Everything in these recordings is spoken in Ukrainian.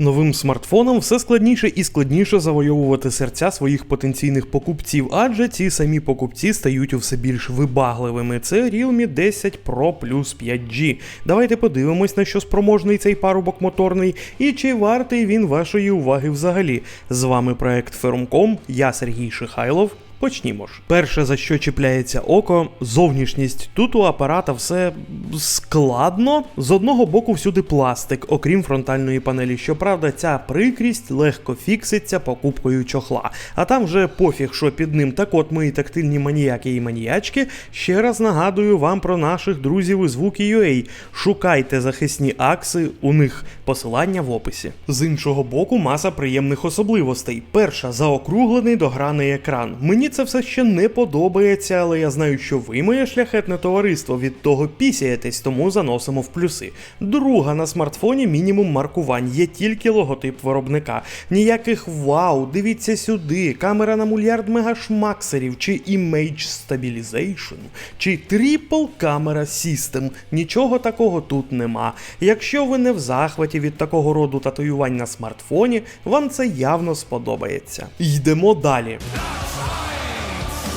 Новим смартфоном все складніше і складніше завойовувати серця своїх потенційних покупців, адже ці самі покупці стають усе більш вибагливими. Це Realme 10 Pro Plus 5G. Давайте подивимось, на що спроможний цей парубок моторний і чи вартий він вашої уваги взагалі. З вами проект Fermcom, я Сергій Шихайлов. Почнімо ж. Перше, за що чіпляється око, зовнішність. Тут у апарата все складно. З одного боку всюди пластик, окрім фронтальної панелі. Щоправда, ця прикрість легко фікситься покупкою чохла. А там вже пофіг, що під ним. Так от мої тактильні маніяки і маніячки. Ще раз нагадую вам про наших друзів із Звуки.ua. Шукайте захисні акси, у них посилання в описі. З іншого боку, маса приємних особливостей. Перша заокруглений дограний екран. Мені це все ще не подобається, але я знаю, що ви, моє шляхетне товариство, від того пісяєтесь, тому заносимо в плюси. Друга на смартфоні мінімум маркувань, є тільки логотип виробника. Ніяких вау, дивіться сюди, камера на мільярд мегашмаксерів, чи Image Stabilization, чи Triple Camera System. Нічого такого тут нема. Якщо ви не в захваті від такого роду татуювань на смартфоні, вам це явно сподобається. Йдемо далі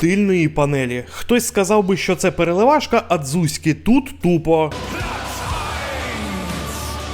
тильної панелі. Хтось сказав би, що це переливашка, а дзузьки тут тупо.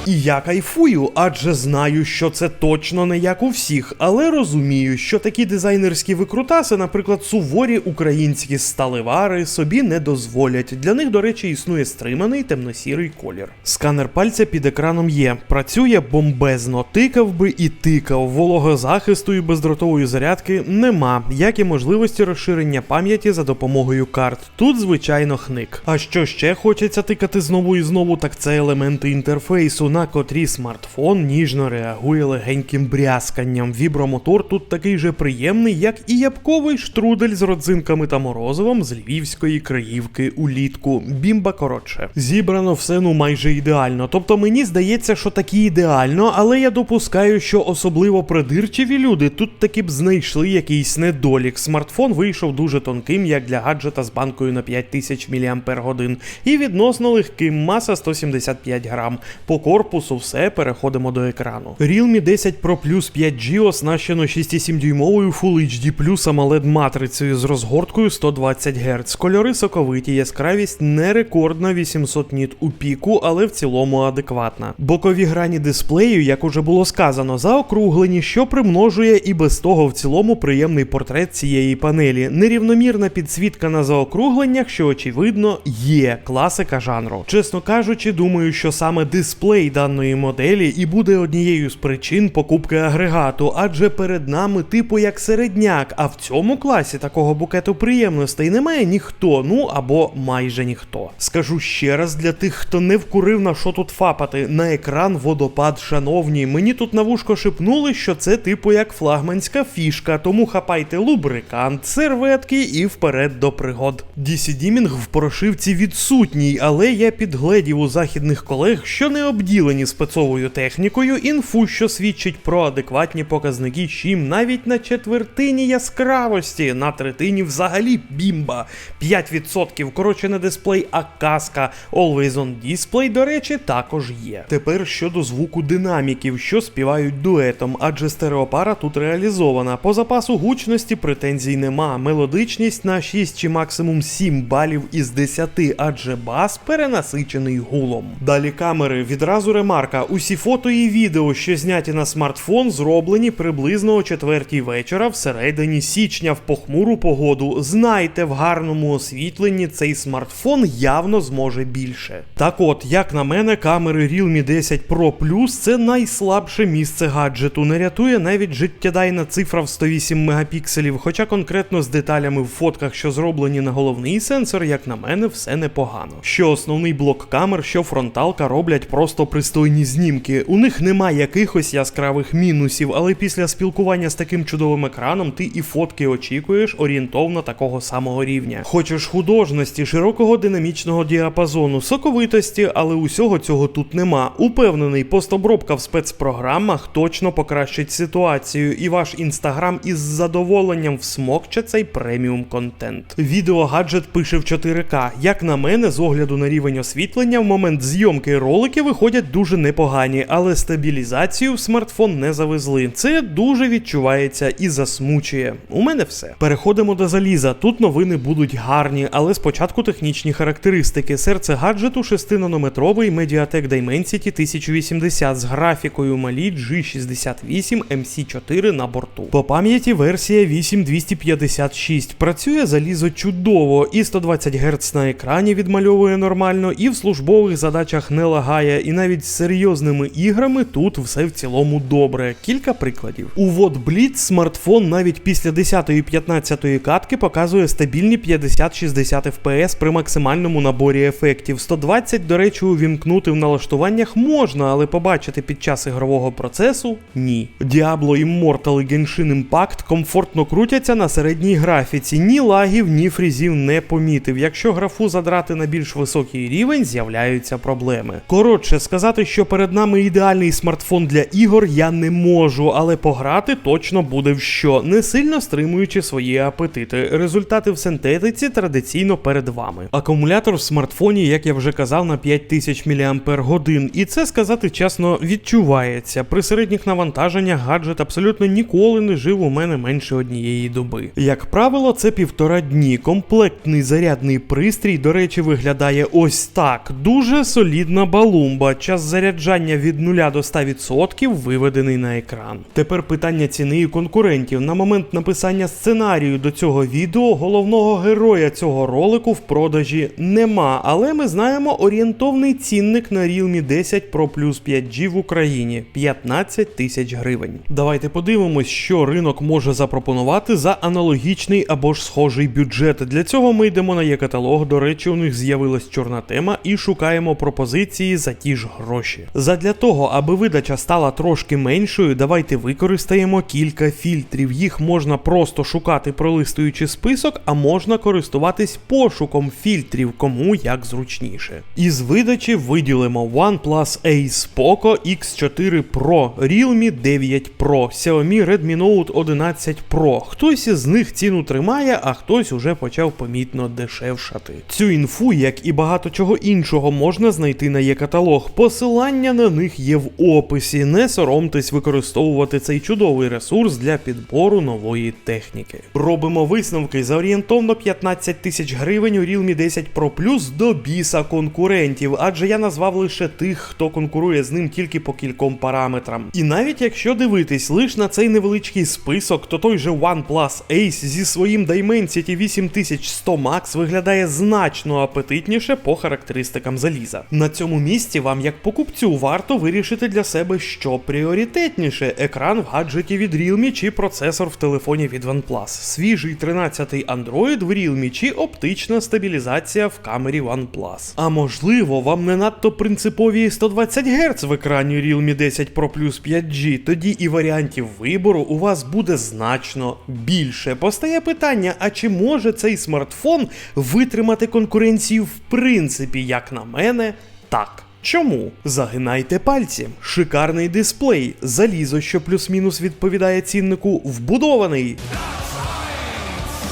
І я кайфую, адже знаю, що це точно не як у всіх, але розумію, що такі дизайнерські викрутаси, наприклад, суворі українські сталевари, собі не дозволять. Для них, до речі, існує стриманий темно-сірий колір. Сканер пальця під екраном є, працює бомбезно, тикав би і тикав, вологозахисту і бездротової зарядки нема, як і можливості розширення пам'яті за допомогою карт. Тут, звичайно, хник. А що ще хочеться тикати знову і знову, так це елементи інтерфейсу на котрі смартфон ніжно реагує легеньким брязканням. Вібромотор тут такий же приємний, як і ябковий штрудель з родзинками та морозивом з львівської краївки улітку. Бімба коротше. Зібрано все ну майже ідеально. Тобто мені здається, що такі ідеально, але я допускаю, що особливо придирчиві люди тут таки б знайшли якийсь недолік. Смартфон вийшов дуже тонким, як для гаджета з банкою на 5000 мАч, і відносно легким, маса 175 грам. По корпусу все переходимо до екрану. Realme 10 Pro Plus 5G оснащено 6,7-дюймовою Full HD Plus AMOLED матрицею з розгорткою 120 Гц. Кольори соковиті, яскравість не рекордна 800 ніт у піку, але в цілому адекватна. Бокові грані дисплею, як уже було сказано, заокруглені, що примножує і без того в цілому приємний портрет цієї панелі. Нерівномірна підсвітка на заокругленнях, що очевидно є класика жанру. Чесно кажучи, думаю, що саме дисплей даної моделі і буде однією з причин покупки агрегату, адже перед нами типу як середняк, а в цьому класі такого букету приємностей немає ніхто, ну або майже ніхто. Скажу ще раз для тих, хто не вкурив на що тут фапати, на екран водопад, шановні. Мені тут на вушко шепнули, що це типу як флагманська фішка, тому хапайте лубрикант, серветки і вперед до пригод. Dimming в прошивці відсутній, але я підгледів у західних колег, що не обділені спецовою технікою, інфу, що свідчить про адекватні показники щім навіть на четвертині яскравості, на третині взагалі бімба. 5% коротше не дисплей, а каска Always on Display, до речі, також є. Тепер щодо звуку динаміків, що співають дуетом, адже стереопара тут реалізована. По запасу гучності претензій нема. Мелодичність на 6 чи максимум 7 балів із 10, адже бас перенасичений гулом. Далі камери відразу ремарка. Усі фото і відео, що зняті на смартфон, зроблені приблизно о четвертій вечора всередині січня в похмуру погоду. Знайте, в гарному освітленні цей смартфон явно зможе більше. Так от, як на мене, камери Realme 10 Pro Plus це найслабше місце гаджету. Не рятує навіть життєдайна цифра в 108 мегапікселів, хоча конкретно з деталями в фотках, що зроблені на головний сенсор, як на мене, все непогано. Що основний блок камер, що фронталка роблять просто пристойні знімки. У них немає якихось яскравих мінусів, але після спілкування з таким чудовим екраном ти і фотки очікуєш орієнтовно такого самого рівня. Хочеш художності, широкого динамічного діапазону, соковитості, але усього цього тут нема. Упевнений, постобробка в спецпрограмах точно покращить ситуацію, і ваш інстаграм із задоволенням всмокче цей преміум контент. Відео гаджет пише в 4К. Як на мене, з огляду на рівень освітлення, в момент зйомки ролики виходять дуже непогані, але стабілізацію в смартфон не завезли. Це дуже відчувається і засмучує. У мене все. Переходимо до заліза. Тут новини будуть гарні, але спочатку технічні характеристики. Серце гаджету 6-нанометровий Mediatek Dimensity 1080 з графікою Mali G68 MC4 на борту. По пам'яті версія 8256. Працює залізо чудово, і 120 Гц на екрані відмальовує нормально, і в службових задачах не лагає, і навіть з серйозними іграми тут все в цілому добре. Кілька прикладів. У Blitz смартфон навіть після 10-15 катки показує стабільні 50-60 FPS при максимальному наборі ефектів. 120, до речі, увімкнути в налаштуваннях можна, але побачити під час ігрового процесу ні. Diablo Immortal і Genshin Impact комфортно крутяться на середній графіці. Ні лагів, ні фрізів не помітив. Якщо графу задрати на більш високий рівень, з'являються проблеми. Коротше, сказати, що перед нами ідеальний смартфон для ігор, я не можу, але пограти точно буде в що, не сильно стримуючи свої апетити. Результати в синтетиці традиційно перед вами. Акумулятор в смартфоні, як я вже казав, на 5000 мАч, і це сказати чесно відчувається. При середніх навантаженнях гаджет абсолютно ніколи не жив у мене менше однієї доби. Як правило, це півтора дні. Комплектний зарядний пристрій, до речі, виглядає ось так. Дуже солідна балумба. Час заряджання від 0 до 100% виведений на екран. Тепер питання ціни і конкурентів. На момент написання сценарію до цього відео головного героя цього ролику в продажі нема, але ми знаємо орієнтовний цінник на Realme 10 Pro Plus 5G в Україні 15 тисяч гривень. Давайте подивимось, що ринок може запропонувати за аналогічний або ж схожий бюджет. Для цього ми йдемо на є-каталог. До речі, у них з'явилась чорна тема і шукаємо пропозиції за ті ж гроші. Задля того, аби видача стала трошки меншою, давайте використаємо кілька фільтрів. Їх можна просто шукати, пролистуючи список, а можна користуватись пошуком фільтрів, кому як зручніше. Із видачі виділимо OnePlus Ace Poco X4 Pro, Realme 9 Pro, Xiaomi Redmi Note 11 Pro. Хтось із них ціну тримає, а хтось уже почав помітно дешевшати. Цю інфу, як і багато чого іншого, можна знайти на є-каталог. Посилання на них є в описі. Не соромтесь використовувати цей чудовий ресурс для підбору нової техніки. Робимо висновки за орієнтовно 15 тисяч гривень у Realme 10 Pro Plus до біса конкурентів, адже я назвав лише тих, хто конкурує з ним тільки по кільком параметрам. І навіть якщо дивитись лише на цей невеличкий список, то той же OnePlus Ace зі своїм Dimensity 8100 Max виглядає значно апетитніше по характеристикам заліза. На цьому місці вам, як покупцю, варто вирішити для себе, що пріоритетніше: екран в гаджеті від Realme чи процесор в телефоні від OnePlus, свіжий 13-й Android в Realme чи оптична стабілізація в камері OnePlus. А можливо, вам не надто принципові 120 Гц в екрані Realme 10 Pro Plus 5G, тоді і варіантів вибору у вас буде значно більше. Постає питання: а чи може цей смартфон витримати конкуренцію в принципі, як на мене, так. Чому? Загинайте пальці. Шикарний дисплей, залізо, що плюс-мінус відповідає ціннику, вбудований.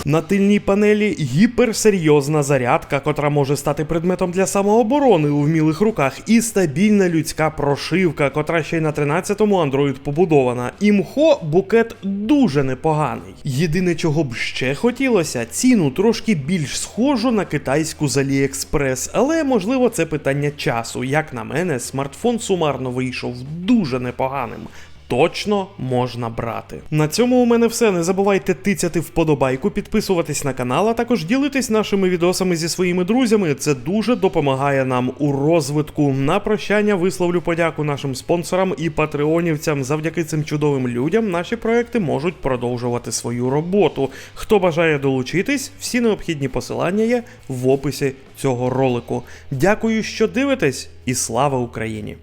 На тильній панелі гіперсерйозна зарядка, котра може стати предметом для самооборони у вмілих руках, і стабільна людська прошивка, котра ще й на 13-му Android побудована. Імхо букет дуже непоганий. Єдине, чого б ще хотілося, ціну трошки більш схожу на китайську з AliExpress, але можливо це питання часу. Як на мене, смартфон сумарно вийшов дуже непоганим точно можна брати. На цьому у мене все. Не забувайте тицяти вподобайку, підписуватись на канал, а також ділитись нашими відосами зі своїми друзями. Це дуже допомагає нам у розвитку. На прощання висловлю подяку нашим спонсорам і патреонівцям. Завдяки цим чудовим людям наші проекти можуть продовжувати свою роботу. Хто бажає долучитись, всі необхідні посилання є в описі цього ролику. Дякую, що дивитесь, і слава Україні!